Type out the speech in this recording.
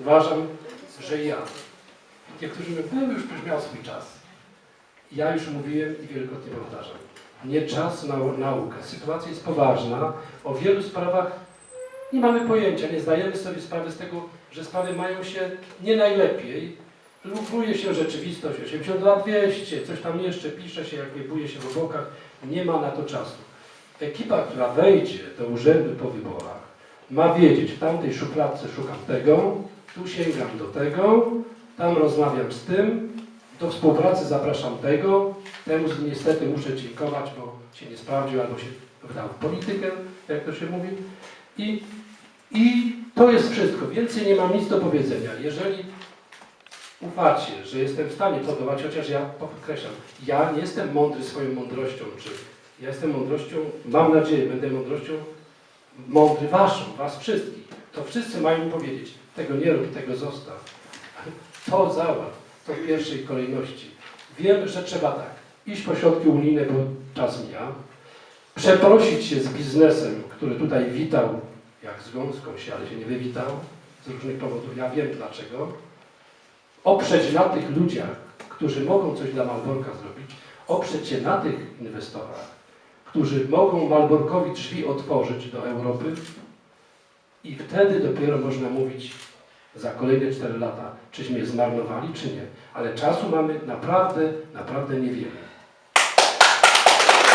Uważam, że ja, niektórzy mówią, no już już miał swój czas. Ja już mówiłem i wielokrotnie powtarzam. Nie czas na naukę. Sytuacja jest poważna. O wielu sprawach nie mamy pojęcia, nie zdajemy sobie sprawy z tego, że sprawy mają się nie najlepiej. Lukruje się rzeczywistość 82200, coś tam jeszcze pisze się, jak wiebuje się w obłokach. Nie ma na to czasu. Ekipa, która wejdzie do urzędu po wyborach, ma wiedzieć, w tamtej szufladce szukam tego, tu sięgam do tego, tam rozmawiam z tym, do współpracy zapraszam tego, temu niestety muszę dziękować, bo się nie sprawdził albo się wdał w politykę, jak to się mówi. I, I to jest wszystko. Więcej nie mam nic do powiedzenia. Jeżeli ufacie, że jestem w stanie podobać, chociaż ja podkreślam, ja nie jestem mądry swoją mądrością, czy ja jestem mądrością, mam nadzieję, będę mądrością mądry waszą, was wszystkich. To wszyscy mają powiedzieć, tego nie rób, tego zostaw. To załatw, to w pierwszej kolejności. Wiem, że trzeba tak, iść po środki unijne, bo czas mija, przeprosić się z biznesem, który tutaj witał, jak z gąską się, ale się nie wywitał, z różnych powodów, ja wiem dlaczego, oprzeć na tych ludziach, którzy mogą coś dla Malborka zrobić, oprzeć się na tych inwestorach, którzy mogą Malborkowi drzwi otworzyć do Europy i wtedy dopiero można mówić za kolejne 4 lata, czyśmy je zmarnowali, czy nie. Ale czasu mamy naprawdę, naprawdę niewiele.